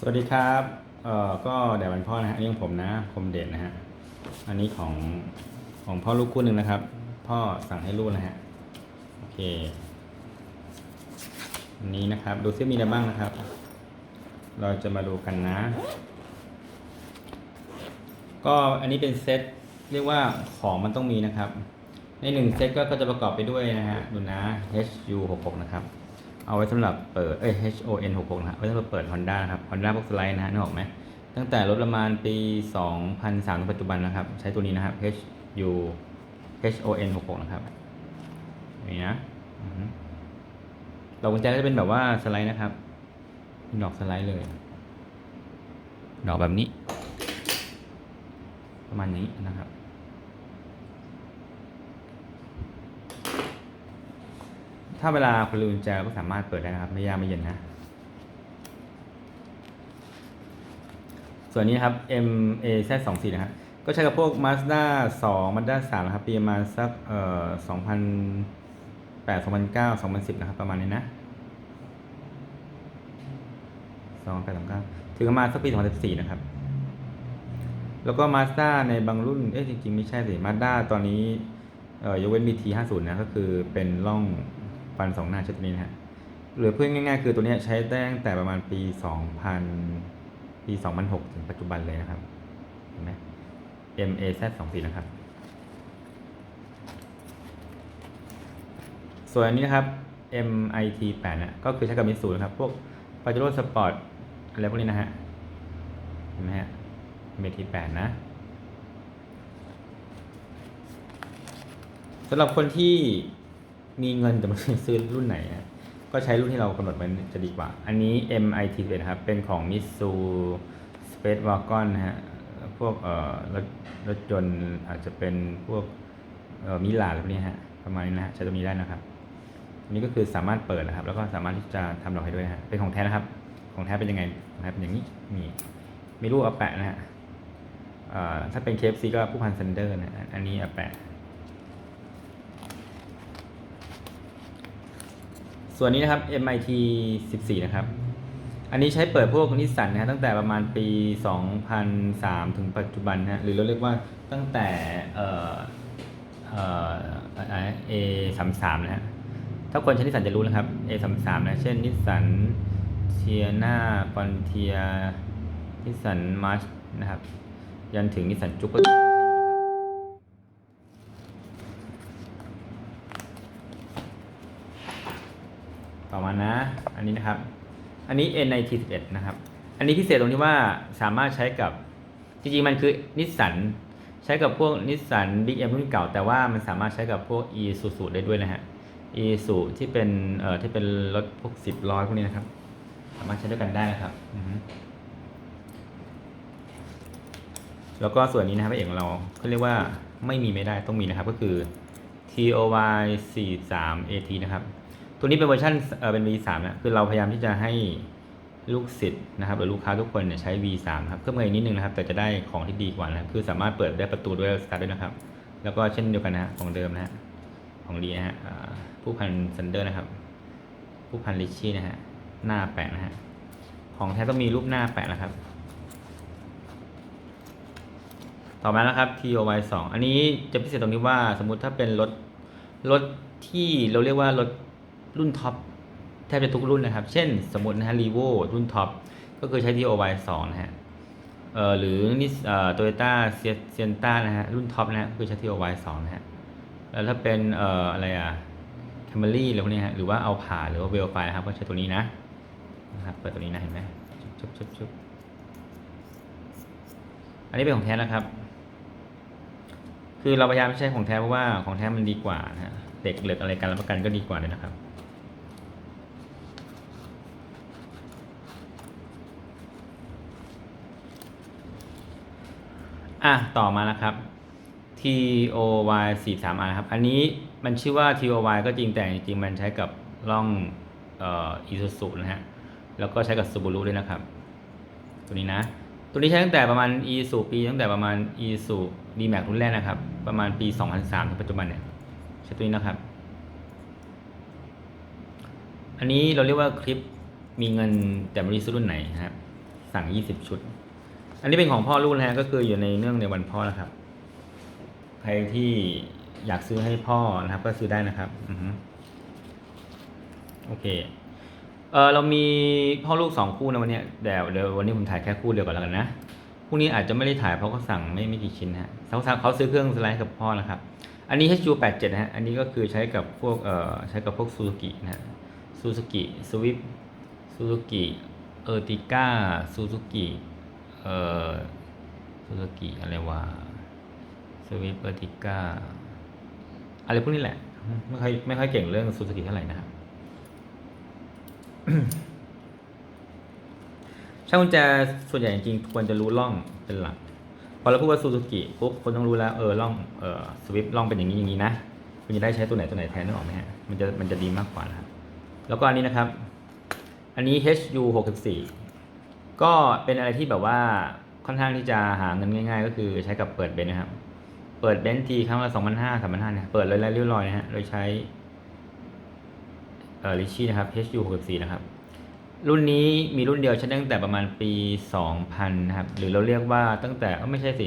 สวัสดีครับเอ่อก็แด่วันพ่อนะฮะนนี้ของผมนะผมเด่นนะฮะ อันนี้ของของพ่อลูกคู่หนึ่งนะครับ พ่อสั่งให้ลูกนะฮะ โอเค อันนี้นะครับ ดูซิมีอะไรบ้างนะครับ เราจะมาดูกันนะ ก็อันนี้เป็นเซตเรียกว่าของมันต้องมีนะครับ ในหนึ่งเซตก็จะประกอบไปด้วยนะฮะ ดูนะ HU 6 6 นะครับ เอาไว้สำหรับเปิดเอ้ย HON 6 6นะฮะไว้สำหรับเปิด Honda นะครับ Honda พวกสไลด์นะฮะนึกออกไหมตั้งแต่รถประมาณปี 2003ถึงปัจจุบันนะครับ ใช้ตัวนี้นะครับ HU HON 6 6นะครับนี่นะดอกกุญแจก็จะเป็นแบบว่าสไลด์นะครับดอกสไลด์เลย ดอกแบบนี้ ประมาณนี้นะครับ ถ้าเวลาคุณลืมแจก็สามารถเปิดได้นะครับ ไม่ยากไม่เย็นนะ ส่วนนี้ครับ M A Z 2 4นะครับก็ใช้กับพวก Mazda 2 Mazda 3นะครับ ปีประมาณสักเอ่อ2008 2009 2010 นะครับ ประมาณนี้นะ2008 2009ถึงประมาณสักปี 2014 นะครับ แล้วก็ Mazda ในบางรุ่น เอ๊ะจริงๆ ไม่ใช่สิ Mazda ตอนนี้เอ่อยกเว้น BT 50นะ ก็คือเป็นร่อง ฟันสองหน้าชุดนี้นะฮะหรือเพื่อง่ายๆ คือตัวนี้ใช้ได้ตั้งแต่ประมาณปี 2000 ปี 2006 ถึงปัจจุบันเลยนะครับ เห็นไหม MAZ 2 4นะครับ ส่วนอันนี้นะครับ MIT 8นะก็คือใช้กับมิตซูนะครับ พวก Pajero Sport อะไรพวกนี้นะฮะ เห็นไหมฮะ MIT 8นะสำหรับคนที่ มีเงินแต่ไม่ซื้อรุ่นไหนนะก็ใช้รุ่นที่เรากำหนดไว้จะดีกว่า อันนี้ MIT 11นครับ เป็นของ Mitsu Space Wagon นะฮะ พวกเอ่อรถรถยนต์อาจจะเป็นพวกเอ่อมิลาอะไรพวกนี้ฮะ ประมาณนี้นะฮะใช้ตัวนี้ได้นะครับอันนี้ก็คือสามารถเปิดนะครับ แล้วก็สามารถที่จะทำดอกให้ด้วยนะฮะ เป็นของแท้นะครับ ของแท้เป็นยังไงของแท้เป็นอย่างนี้มีมีรูปอาแปะนะฮะเอ่อถ้าเป็น KFC ก็ผู้พันซันเดอร์นะฮะอันนี้อาแปะ ส่วนนี้นะครับ MIT 14 นะครับ อันนี้ใช้เปิดพวกนิสสันนะฮะตั้งแต่ประมาณปี 2003 ถึงปัจจุบันนะฮะหรือเราเรียกว่าตั้งแต่เอ่อเอ่ออะไร A 3 3นะฮะถ้าคนใช้นิสสันจะรู้นะครับ A 3 3นะ เช่นนิสสันเทียนาฟอนเทียนิสสันมาร์ชนะครับ ยันถึงนิสสันจุกก็ ต่อมานะ อันนี้นะครับ อันนี้ NIT 11นะครับ อันนี้พิเศษตรงที่ว่าสามารถใช้กับ จริงๆ มันคือนิสสันใช้กับพวกนิสสันบิ๊กเอ็มรุ่นเก่า แต่ว่ามันสามารถใช้กับพวก e s u s u ได้ด้วยนะฮะ e s u ที่เป็นเอ่อที่เป็นรถพวกสิบล้อพวกนี้นะครับ สามารถใช้ด้วยกันได้นะครับอือฮึแล้วก็ส่วนนี้นะครับพระเอกของเราเขาเรียกว่าไม่มีไม่ได้ต้องมีนะครับ ก็คือ TOY 43 AT นะครับ ตัวนี้เป็นเวอร์ชันเออเป็น V3 นะคือเราพยายามที่จะให้ลูกศิษย์นะครับหรือลูกค้าทุกคนเนี่ยใช้ V3 ครับเพิ่มเงินนิดนึงนะครับ แต่จะได้ของที่ดีกว่านะค,คือสามารถเปิดได้ประตูด้วยสตาร์ด้วยนะครับ แล้วก็เช่นเดียวกันนะของเดิมนะฮะของดีนะฮะผู้พันซันเดอร์นะครับ ผู้พันลิชชี่นะฮะหน้าแปะนะฮะของแท้ต้องมีรูปหน้าแปะนะครับ ต่อมานะครับ TOY 2 อันนี้จะพิเศษตรงที่ว่าสมมุติถ้าเป็นรถรถที่เราเรียกว่ารถ รุ่นท็อปแทบจะทุกรุ่นนะครับ เช่นสมมตินะฮะรีโวรุ่นท็อปก็คือใช้ TOY 2นะฮะเอ่อหรือนิสเอ่อโตโยต้าเซียนต้านะฮะรุ่นท็อปนะฮะก็คือใช้ TOY 2นะฮะแล้วถ้าเป็นเอ่ออะไรอะแคมเบรี่อะไรพวกนี้ฮะหรือว่าเอาผ่าหรือว่าเวลไฟนะครับก็ใช้ตัวนี้นะนะครับเปิดตัวนี้นะเห็นไหมชุบชุบชุบอันนี้เป็นของแท้นะครับ คือเราพยายามใช้ของแท้เพราะว่าของแท้มันดีกว่านะฮะเหล็กเหล็กอะไรการรับประกันก็ดีกว่าเลยนะครับ อะต่อมานะครับ TOY 4 3 R ครับ อันนี้มันชื่อว่า TOY ก็จริงแต่จริงมันใช้กับร่องอ่อ Isuzu นะฮะ แล้วก็ใช้กับ Subaru ด้วยนะครับ ตัวนี้นะ ตัวนี้ใช้ตั้งแต่ประมาณ e สูปีตั้งแต่ประมาณ e สู d m a x รุ่นแรกนะครับ ประมาณปี 2003ถึงปัจจุบันเนี่ยใช้ตัวนี้นะครับ อันนี้เราเรียกว่าคลิปมีเงินแต่ไม่รู้ซื้อรุ่นไหนนะครับ สั่งยี่สิบชุด อันนี้เป็นของพ่อลูกนะฮะก็คืออยู่ในเนื่องในวันพ่อนะครับ ใครที่อยากซื้อให้พ่อนะครับ ก็ซื้อได้นะครับ อือโอเค เออเรามีพ่อลูกสองคู่นะวันนี้ยแต่เดี๋ยววันนี้ผมถ่ายแค่คู่เดียวก่อนแล้วกันนะพรุ่งนี้อาจจะไม่ได้ถ่ายเพราะเขาสั่งไม่ไม่กี่ชิ้นฮะเขาสั่งเขาซื้อเครื่องสไลด์กับพ่อนะครับ อันนี้ HU87 นะฮะ อันนี้ก็คือใช้กับพวกเอ่อใช้กับพวกซูซูกินะฮะซูซูกิสวิฟซูซูกิเออร์ติก้าซูซูกิ เอ่อซูซูกิอะไรวะสวิฟเออติก้าอะไรพวกนี้แหละ ไม่ค่อยไม่ค่อยเก่งเรื่องซูซูกิเท่าไหร่นะครับช่างกุญแจส่วนใหญ่จริงๆควรจะรู้ล่องเป็นหลัก พอเราพูดว่าซูซูกิปุ๊บคนต้องรู้แล้วเออล่องเออสวิฟล่องเป็นอย่างนี้อย่างนี้นะคุณจะได้ใช้ตัวไหนตัวไหนแทนนึกออกไหมฮะมันจะมันจะดีมากกว่านะครับแล้วก็อันนี้นะครับ อันนี้ HU 64 ก็เป็นอะไรที่แบบว่าค่อนข้างที่จะหาเงินง่าย ๆ ก็คือใช้กับเปิดเบนนะครับ เปิดเบนทีครั้งละ2 5 0 0 3 5 0 0เนี่ยเปิดเลยแล้วเรียบร้อยนะฮะโดยใช้เอ่อลิชี่นะครับ HU 64นะครับ รุ่นนี้มีรุ่นเดียวใช้ตั้งแต่ประมาณปี2000นนะครับ หรือเราเรียกว่าตั้งแต่เอ้าไม่ใช่สิ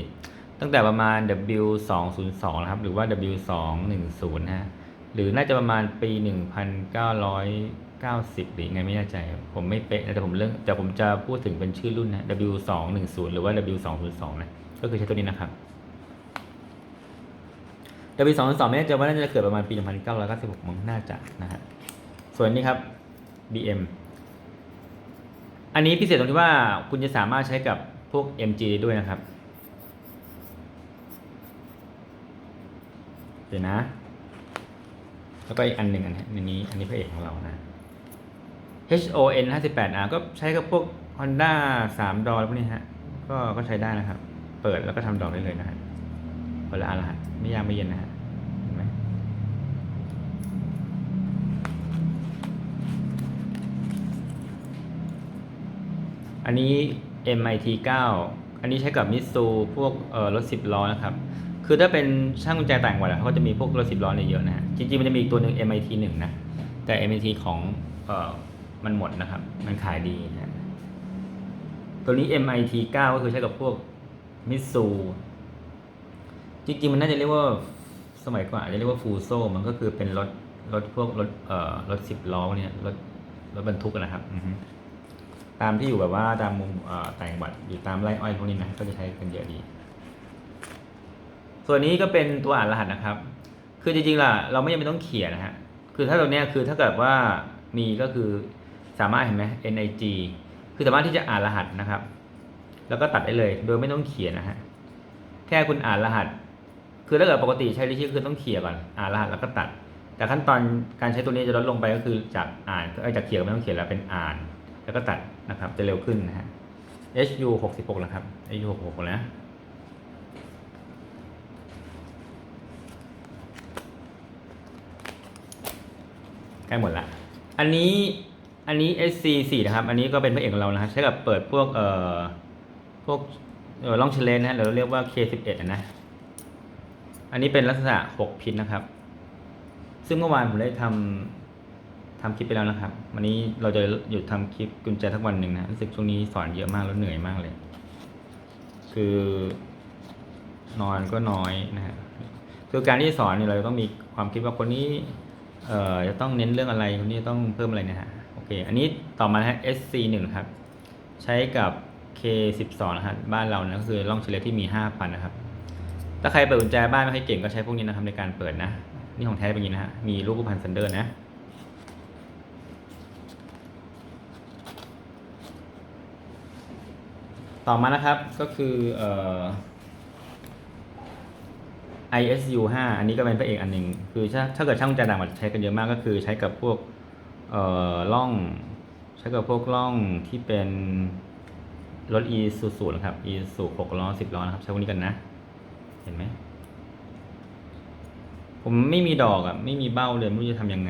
ตั้งแต่ประมาณ W 2 0 2นะครับ หรือว่า W 2 1 0นะฮะหรือน่าจะประมาณปี1990หรือย งไงไม่แน่ใจ ผมไม่เป๊ะนะแต่ผมเรื่องแต่ผมจะพูดถึงเป็นชื่อรุ่นนะ W 2 1 0 หรือว่า W 2 0 2 นะ ก็คือใช้ตัวนี้นะครับ W 2 0 2 ไม่แน่ใจว่าน่าจะเกิดประมาณปี 1996มั้งน่าจะนะฮะ ส่วนนี้ครับ BM อันนี้พิเศษตรงที่ว่าคุณจะสามารถใช้กับพวก MG ได้ด้วยนะครับเดี๋ยวนะ แล้วก็อีกอันหนึ่งนนี้อันนี้ อันนี้พระเอกของเรานะ HON 58R ก็ใช้กับพวก Honda 3 ดอลพวกนี้ฮะ ก็ก็ใช้ได้นะครับ เปิดแล้วก็ทำดอกได้เลยนะฮะเปิดละอันละฮะไม่ยากไม่เย็นนะฮะเห็นไหมอันนี้ MIT 9 อันนี้ใช้กับมิสูพวกเอ่อรถ 10 ล้อนะครับ คือถ้าเป็นช่างกุญแจต่างจังหวัดเขาก็จะมีพวกรถ 10 ล้อเนี่ยเยอะนะฮะ จริงๆ มันจะมีอีกตัวหนึ่ง MIT 1นะ แต่ MIT ของเอ่อ มันหมดนะครับ มันขายดีนะฮะตัวนี้ MIT 9 ก็คือใช้กับพวกมิสูจริงๆ มันน่าจะเรียกว่าสมัยก่อนอาจจะเรียกว่าฟูโซมันก็คือเป็นรถรถพวกรถเอ่อรถ10ล้อเนี่ยรถรถบรรทุกอะนะครับอือฮึตามที่อยู่แบบว่าตามมุมเอ่อต่างจังหวัดอยู่ตามไร่อ้อยพวกนี้นะก็จะใช้กันเยอะดี ส่วนนี้ก็เป็นตัวอ่านรหัสนะครับ คือจริงๆล่ะเราไม่จำเป็นต้องเขียนนะฮะคือถ้าตัวเนี้ยคือถ้าเกิดว่ามีก็คือ สามารถเห็นไหม NIG คือสามารถที่จะอ่านรหัสนะครับ แล้วก็ตัดได้เลยโดยไม่ต้องเขียนนะฮะแค่คุณอ่านรหัส คือถ้าเกิดปกติใช้ลิชี่คือต้องเขียนก่อนอ่านรหัสแล้วก็ตัด แต่ขั้นตอนการใช้ตัวนี้จะลดลงไปก็คือจากอ่านก็จากเขียนไม่ต้องเขียนแล้วเป็นอ่าน แล้วก็ตัดนะครับ จะเร็วขึ้นนะฮะ HU 66นะครับ HU 66นะใกล้หมดละ อันนี้ อันนี้ SC 4 นะครับ อันนี้ก็เป็นพระเอกของเรานะฮะใช้กับเปิดพวกเอ่อพวกเอ่อล่องเชลเลนนะฮะเราเรียกว่า K11 อะนะ อันนี้เป็นลักษณะ 6 พินนะครับ ซึ่งเมื่อวานผมได้ทำทำคลิปไปแล้วนะครับ วันนี้เราจะหยุดทำคลิปกุญแจทั้งวันหนึ่งนะรู้สึกช่วงนี้สอนเยอะมากแล้วเหนื่อยมากเลย คือนอนก็น้อยนะฮะคือการที่สอนเนี่ยเราต้องมีความคิดว่าคนนี้เอ่อจะต้องเน้นเรื่องอะไรคนนี้ต้องเพิ่มอะไรนะฮะ เคอันนี้ต่อมานะฮะ SC 1 ครับ ใช้กับ K12 นะฮะบ้านเรานะก็คือล่องเฉลี่ยที่มี 5,000 นะครับ ถ้าใครเปิดกุญแจบ้านไม่ค่อยเก่งก็ใช้พวกนี้นะครับในการเปิดนะ นี่ของแท้เป็นอย่างนี้นะฮะ มีลูกพันซันเดอร์นะต่อมานะครับก็คือเอ่อ ISU 5 อันนี้ก็เป็นพระเอกอันหนึ่งคือถ้าถ้าเกิดช่างกุญแจต่างประเทศใช้กันเยอะมากก็คือใช้กับพวก เอ่อล่องใช้กับพวกล่องที่เป็นรถ e สูสูนะครับ e สู6ล้อ10ล้อนะครับ ใช้พวกนี้กันนะ เห็นไหมผมไม่มีดอกอะไม่มีเบ้าเลยไม่รู้จะทำยังไง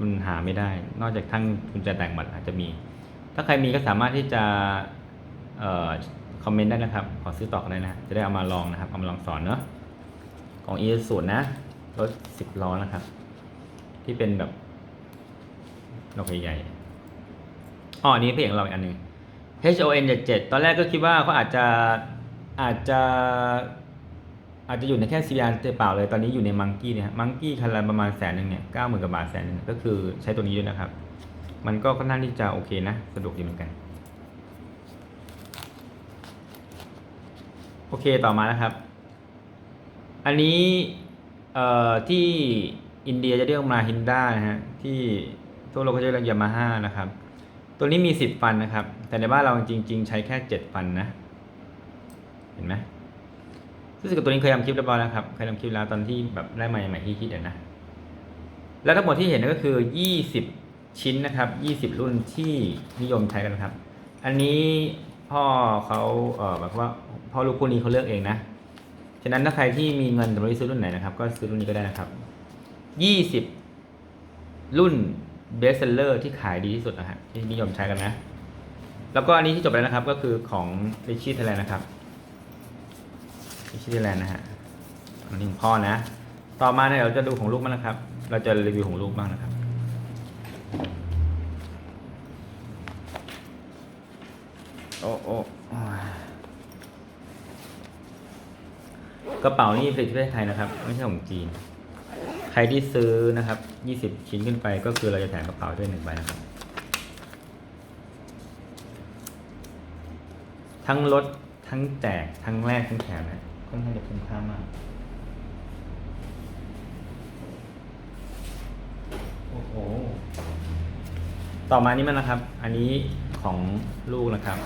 มันหาไม่ได้ นอกจากทั้งกุญแจแต่งบัตรอาจจะมี ถ้าใครมีก็สามารถที่จะเอ่อคอมเมนต์ได้นะครับ ขอซื้อต่อกันได้นะ จะได้เอามาลองนะครับ เอามาลองสอนเนาะของ e สูนะรถสิบล้อนะครับ ที่เป็นแบบ ดอกใหญ่ๆอ๋ออันนี้เพลงเราอีกอันหนึ่ง H O N 77ตอนแรกก็คิดว่าเขาอาจจะอาจจะอาจจะอยู่ในแค่ c ี r เปล่าเลยตอนนี้อยู่ในมังกี้เนี่ยมังกี้คันละประมาณแสนหนึ่งเนี่ยเก้าหมื่นกว่าบาทแสนหนึ่งก็คือใช้ตัวนี้ด้วยนะครับ มันก็ค่อนข้างที่จะโอเคนะ สะดวกดีเหมือนกัน โอเคต่อมานะครับ อันนี้เอ่อที่อินเดียจะเรียกมาฮินด้านะฮะที่ ทั่วโลกเขาจะเรียกยามาฮ่านะครับ ตัวนี้มีสิบฟันนะครับ แต่ในบ้านเราจริง ๆ ใช้แค่เจ็ดฟันนะ เห็นไหมรู้สึกว่าตัวนี้เคยทำคลิปเรียบร้อยแล้วครับ เคยทำคลิปแล้วตอนที่แบบได้ม่ใหม่ที่คิดนะ แล้วทั้งหมดที่เห็นก็คือยี่สิบชิ้นนะครับยี่สิบรุ่นที่นิยมใช้กันครับ อันนี้พ่อเขาเออแบบว่าพ่อลูกคู่นี้เขาเลือกเองนะ ฉะนั้นถ้าใครที่มีเงินแต่ไม่รู้ซื้อรุ่นไหนนะครับ ก็ซื้อรุ่นนี้ก็ได้นะครับยี่สิบรุ่น เบสเซลเลอร์ที่ขายดีที่สุดนะฮะที่นิยมใช้กันนะ แล้วก็อันนี้ที่จบไปแล้วนะครับก็คือของ r i c h i e Thailand นะครับ r i c h i e Thailand นะฮะอันนี้ของพ่อนะ ต่อมาเนี่ยเราจะดูของลูกบ้างนะครับ เราจะรีวิวของลูกบ้างนะครับโอ้โอ้กระเป๋านี่ผลิตที่ประเทศไทยนะครับ ไม่ใช่ของจีน ใครที่ซื้อนะครับ 20 ชิ้นขึ้นไปก็คือเราจะแถมกระเป๋าด้วยหนึ่งใบนะครับ ทั้งลดทั้งแจกทั้งแลกทั้งแถมนะค่อนข้างจะคุ้มค่ามาก โอ้โห ต่อมานี้มันนะครับ อันนี้ของลูกนะครับ